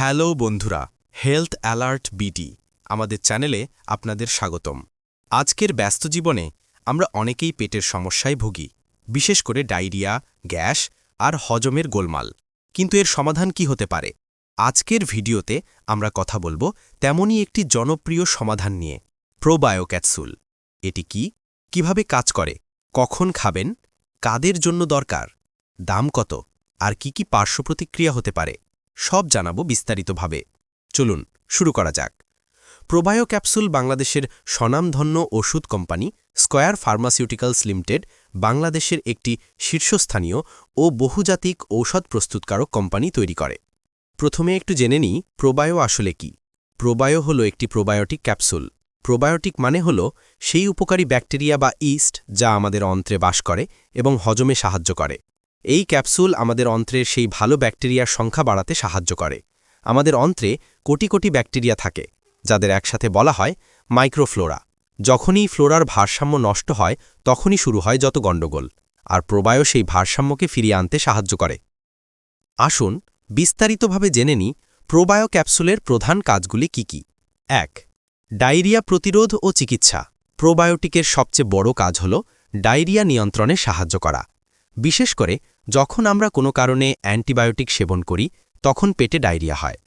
Hello বন্ধুরা, health alert বিটি আমাদের চ্যানেলে আপনাদের স্বাগতম। আজকের ব্যস্ত জীবনে আমরা অনেকেই পেটের সমস্যায় ভুগি, বিশেষ করে ডায়রিয়া, গ্যাস আর হজমের গোলমাল। কিন্তু এর সমাধান কি হতে পারে? আজকের ভিডিওতে আমরা কথা বলব তেমনই একটি জনপ্রিয় সমাধান নিয়ে প্রোবায়ো ক্যাপসুল এটি কি? কীভাবে কাজ করে? কখন খাবেন? কাদের জন্য দরকার? দাম কত? আর কি কি পার্শ্ব প্রতিক্রিয়া হতে পারে? সব জানাব বিস্তারিতভাবে। চলুন, শুরু করা যাক। প্রোবায়ো ক্যাপসুল বাংলাদেশের স্বনামধন্য ওষুধ কোম্পানি স্কয়ার ফার্মাসিউটিক্যালস লিমিটেড বাংলাদেশের একটি শীর্ষস্থানীয় ও বহুজাতিক ঔষধ প্রস্তুতকারক কোম্পানি তৈরি করে। প্রথমে একটু জেনে নিই, প্রোবায়ো আসলে কি? প্রোবায়ো হল একটি প্রোবায়োটিক ক্যাপসুল। প্রোবায়োটিক মানে হল সেই উপকারী ব্যাকটেরিয়া বা ইস্ট যা আমাদের অন্ত্রে বাস করে এবং হজমে সাহায্য করে। এই ক্যাপসুল আমাদের অন্ত্রের সেই ভালো ব্যাকটেরিয়ার সংখ্যা বাড়াতে সাহায্য করে। আমাদের অন্ত্রে কোটি কোটি ব্যাকটেরিয়া থাকে, যাদের একসাথে বলা হয় মাইক্রোফ্লোরা। যখনই ফ্লোরার ভারসাম্য নষ্ট হয়, তখনই শুরু হয় যত গণ্ডগোল, আর প্রবায়ও সেই ভারসাম্যকে ফিরিয়ে আনতে সাহায্য করে। আসুন বিস্তারিতভাবে জেনে নিই প্রোবায়ো ক্যাপসুলের প্রধান কাজগুলি কি কি। এক, ডায়রিয়া প্রতিরোধ ও চিকিৎসা। প্রোবায়োটিকের সবচেয়ে বড় কাজ হল ডায়রিয়া নিয়ন্ত্রণে সাহায্য করা। বিশেষ করে যখন আমরা কোনো কারণে অ্যান্টিবায়োটিক সেবন করি, তখন পেটে ডায়রিয়া হয়।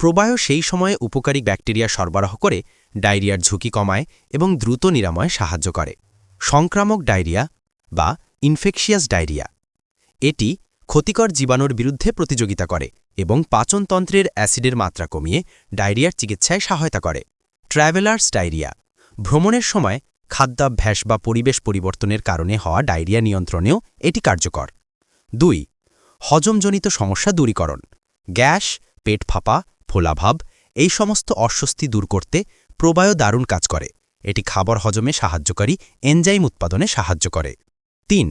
প্রোবায়ো সেই সময়ে উপকারী ব্যাকটেরিয়া সরবরাহ করে, ডায়রিয়ার ঝুঁকি কমায় এবং দ্রুত নিরাময়ে সাহায্য করে। সংক্রামক ডায়রিয়া বা ইনফেকশিয়াস ডায়রিয়া। এটি ক্ষতিকর জীবাণুর বিরুদ্ধে প্রতিযোগিতা করে এবং পাচনতন্ত্রের অ্যাসিডের মাত্রা কমিয়ে ডায়রিয়ার চিকিৎসায় সহায়তা করে। Travellers diarrhoea. ভ্রমণের সময় খাদ্যাভ্যাস বা পরিবেশ পরিবর্তনের কারণে হওয়া ডায়রিয়া নিয়ন্ত্রণেও এটি কার্যকর। দুই, হজমজনিত সমস্যা দূরীকরণ। গ্যাস, পেট ফাঁপা, ফোলাভাব, এই সমস্ত অস্বস্তি দূর করতে প্রবায় দারুণ কাজ করে। এটি খাবার হজমে সাহায্যকারী এনজাইম উৎপাদনে সাহায্য করে। তিন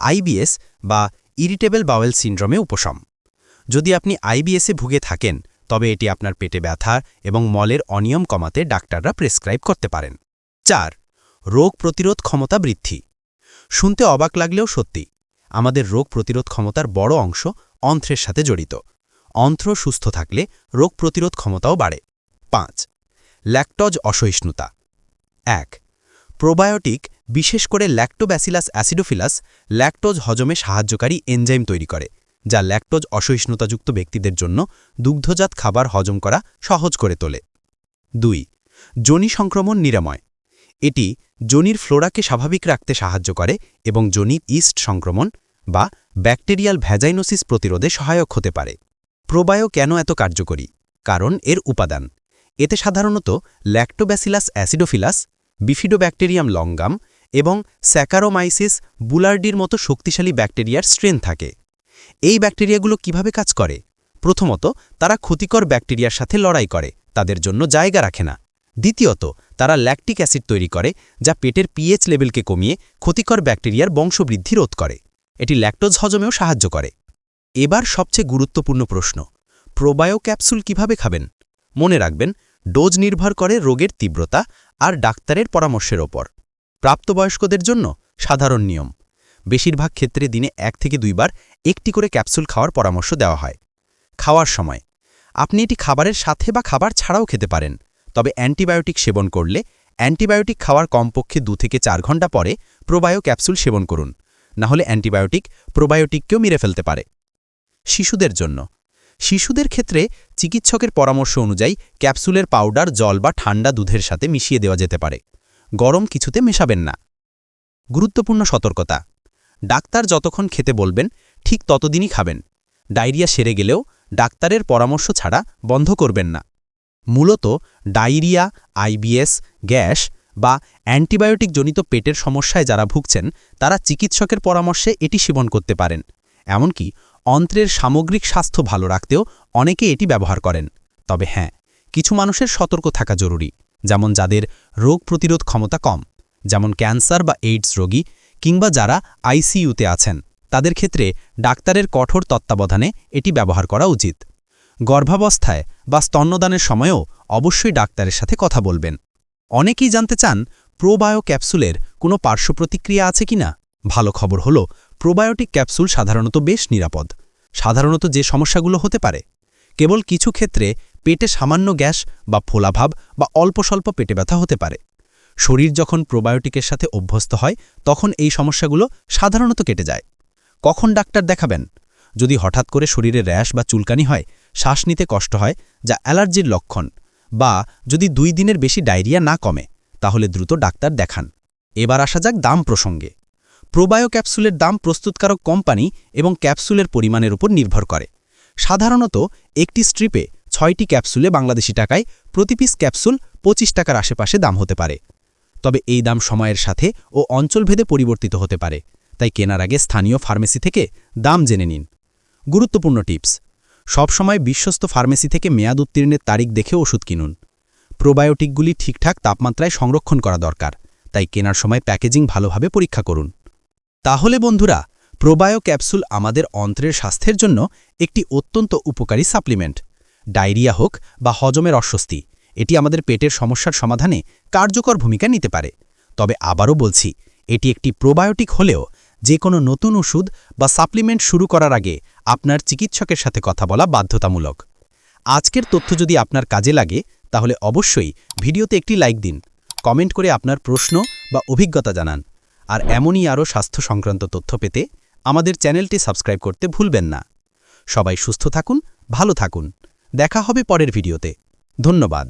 আইবিএস বা ইরিটেবল বাওয়েল সিন্ড্রোমে উপশম। যদি আপনি আইবিএসে ভুগে থাকেন, তবে এটি আপনার পেটে ব্যথা এবং মলের অনিয়ম কমাতে ডাক্তাররা প্রেসক্রাইব করতে পারেন। চার রোগ প্রতিরোধ ক্ষমতা বৃদ্ধি। শুনতে অবাক লাগলেও সত্যি, আমাদের রোগ প্রতিরোধ ক্ষমতার বড় অংশ অন্ত্রের সাথে জড়িত। অন্ত্র সুস্থ থাকলে রোগ প্রতিরোধ ক্ষমতাও বাড়ে। পাঁচ, ল্যাকটজ অসহিষ্ণুতা। এক, প্রোবায়োটিক, বিশেষ করে ল্যাক্টোব্যাসিলাস অ্যাসিডোফিলাস, ল্যাকটোজ হজমে সাহায্যকারী এনজাইম তৈরি করে, যা ল্যাকটোজ অসহিষ্ণুতাযুক্ত ব্যক্তিদের জন্য দুগ্ধজাত খাবার হজম করা সহজ করে তোলে। দুই যোনি সংক্রমণ নিরাময়। এটি যোনির ফ্লোরাকে স্বাভাবিক রাখতে সাহায্য করে এবং যোনির ইস্ট সংক্রমণ বা ব্যাকটেরিয়াল ভ্যাজাইনোসিস প্রতিরোধে সহায়ক হতে পারে। প্রোবায়ো কেন এত কার্যকরী? কারণ এর উপাদান। এতে সাধারণত ল্যাক্টোব্যাসিলাস অ্যাসিডোফিলাস, বিফিডোব্যাকটেরিয়াম লঙ্গাম এবং স্যাকারোমাইসিস বুলার্ডির মতো শক্তিশালী ব্যাকটেরিয়ার স্ট্রেন থাকে। এই ব্যাকটেরিয়াগুলো কীভাবে কাজ করে? প্রথমত, তারা ক্ষতিকর ব্যাকটেরিয়ার সাথে লড়াই করে, তাদের জন্য জায়গা রাখে না। দ্বিতীয়ত, তারা ল্যাকটিক অ্যাসিড তৈরি করে, যা পেটের পিএইচ লেভেলকে কমিয়ে ক্ষতিকর ব্যাকটেরিয়ার বংশবৃদ্ধি রোধ করে। এটি ল্যাকটোজ হজমেও সাহায্য করে। এবার সবচেয়ে গুরুত্বপূর্ণ প্রশ্ন, প্রোবায়ো ক্যাপসুল কীভাবে খাবেন? মনে রাখবেন, ডোজ নির্ভর করে রোগের তীব্রতা আর ডাক্তারের পরামর্শের ওপর। প্রাপ্তবয়স্কদের জন্য সাধারণ নিয়ম, বেশিরভাগ ক্ষেত্রে দিনে এক থেকে দুইবার একটি করে ক্যাপসুল খাওয়ার পরামর্শ দেওয়া হয়। খাওয়ার সময়, আপনি এটি খাবারের সাথে বা খাবার ছাড়াও খেতে পারেন। তবে অ্যান্টিবায়োটিক সেবন করলে অ্যান্টিবায়োটিক খাওয়ার কমপক্ষে দু থেকে চার ঘণ্টা পরে প্রোবায়ো ক্যাপসুল সেবন করুন। না হলে অ্যান্টিবায়োটিক প্রোবায়োটিককেও মেরে ফেলতে পারে। শিশুদের জন্য। শিশুদের ক্ষেত্রে চিকিৎসকের পরামর্শ অনুযায়ী ক্যাপসুলের পাউডার, জল বা ঠান্ডা দুধের সাথে মিশিয়ে দেওয়া যেতে পারে। গরম কিছুতে মেশাবেন না। গুরুত্বপূর্ণ সতর্কতা। ডাক্তার যতক্ষণ খেতে বলবেন, ঠিক ততদিনই খাবেন। ডায়রিয়া সেরে গেলেও ডাক্তারের পরামর্শ ছাড়া বন্ধ করবেন না। মূলত ডায়রিয়া, আইবিএস, গ্যাস বা অ্যান্টিবায়োটিকজনিত পেটের সমস্যায় যারা ভুগছেন, তারা চিকিৎসকের পরামর্শে এটি সেবন করতে পারেন। এমনকি অন্ত্রের সামগ্রিক স্বাস্থ্য ভালো রাখতেও অনেকে এটি ব্যবহার করেন। তবে হ্যাঁ কিছু মানুষের সতর্ক থাকা জরুরি, যেমন যাদের রোগ প্রতিরোধ ক্ষমতা কম, যেমন ক্যান্সার বা এইডস রোগী কিংবা যারা আইসিইউতে আছেন। তাদের ক্ষেত্রে ডাক্তারের কঠোর তত্ত্বাবধানে এটি ব্যবহার করা উচিত। গর্ভাবস্থায় বা স্তন্যদানের সময়েও অবশ্যই ডাক্তারের সাথে কথা বলবেন। অনেকেই জানতে চান প্রোবায়ো ক্যাপসুলের কোনো পার্শ্ব প্রতিক্রিয়া আছে কিনা? ভালো খবর হল, প্রোবায়োটিক ক্যাপসুল সাধারণত বেশ নিরাপদ। সাধারণত যে সমস্যাগুলো হতে পারে। কেবল কিছু ক্ষেত্রে পেটে সামান্য গ্যাস বা ফোলাভাব বা অল্প স্বল্প পেটে ব্যথা হতে পারে। শরীর যখন প্রোবায়োটিকের সাথে অভ্যস্ত হয়, তখন এই সমস্যাগুলো সাধারণত কেটে যায়। কখন ডাক্তার দেখাবেন? যদি হঠাৎ করে শরীরে র্যাশ বা চুলকানি হয়, শ্বাস নিতে কষ্ট হয়, যা অ্যালার্জির লক্ষণ, বা যদি দুই দিনের বেশি ডায়রিয়া না কমে, তাহলে দ্রুত ডাক্তার দেখান। এবার আসা যাক দাম প্রসঙ্গে। প্রোবায়ো ক্যাপসুলের দাম প্রস্তুতকারক কোম্পানি এবং ক্যাপসুলের পরিমাণের উপর নির্ভর করে। সাধারণত একটি স্ট্রিপে ছয়টি ক্যাপসুলে বাংলাদেশি টাকায় প্রতি পিস ক্যাপসুল পঁচিশ টাকার আশেপাশে দাম হতে পারে। তবে এই দাম সময়ের সাথে ও অঞ্চলভেদে পরিবর্তিত হতে পারে, তাই কেনার আগে স্থানীয় ফার্মেসি থেকে দাম জেনে নিন। গুরুত্বপূর্ণ টিপস। সবসময় বিশ্বস্ত ফার্মেসি থেকে মেয়াদ উত্তীর্ণের তারিখ দেখে ওষুধ কিনুন। প্রোবায়োটিকগুলি ঠিকঠাক তাপমাত্রায় সংরক্ষণ করা দরকার, তাই কেনার সময় প্যাকেজিং ভালোভাবে পরীক্ষা করুন। তাহলে বন্ধুরা, প্রোবায়ো ক্যাপসুল আমাদের অন্ত্রের স্বাস্থ্যের জন্য একটি অত্যন্ত উপকারী সাপ্লিমেন্ট। ডায়রিয়া হোক বা হজমের অস্বস্তি, এটি আমাদের পেটের সমস্যার সমাধানে কার্যকর ভূমিকা নিতে পারে। তবে আবারও বলছি, এটি একটি প্রোবায়োটিক হলেও যে কোনো নতুন ওষুধ বা সাপ্লিমেন্ট শুরু করার আগে আপনার চিকিৎসকের সাথে কথা বলা বাধ্যতামূলক। আজকের তথ্য যদি আপনার কাজে লাগে, তাহলে অবশ্যই ভিডিওতে একটি লাইক দিন, কমেন্ট করে আপনার প্রশ্ন বা অভিজ্ঞতা জানান। আর এমনই আরও স্বাস্থ্য সংক্রান্ত তথ্য পেতে আমাদের চ্যানেলটি সাবস্ক্রাইব করতে ভুলবেন না। সবাই সুস্থ থাকুন, ভালো থাকুন। দেখা হবে পরের ভিডিওতে। ধন্যবাদ।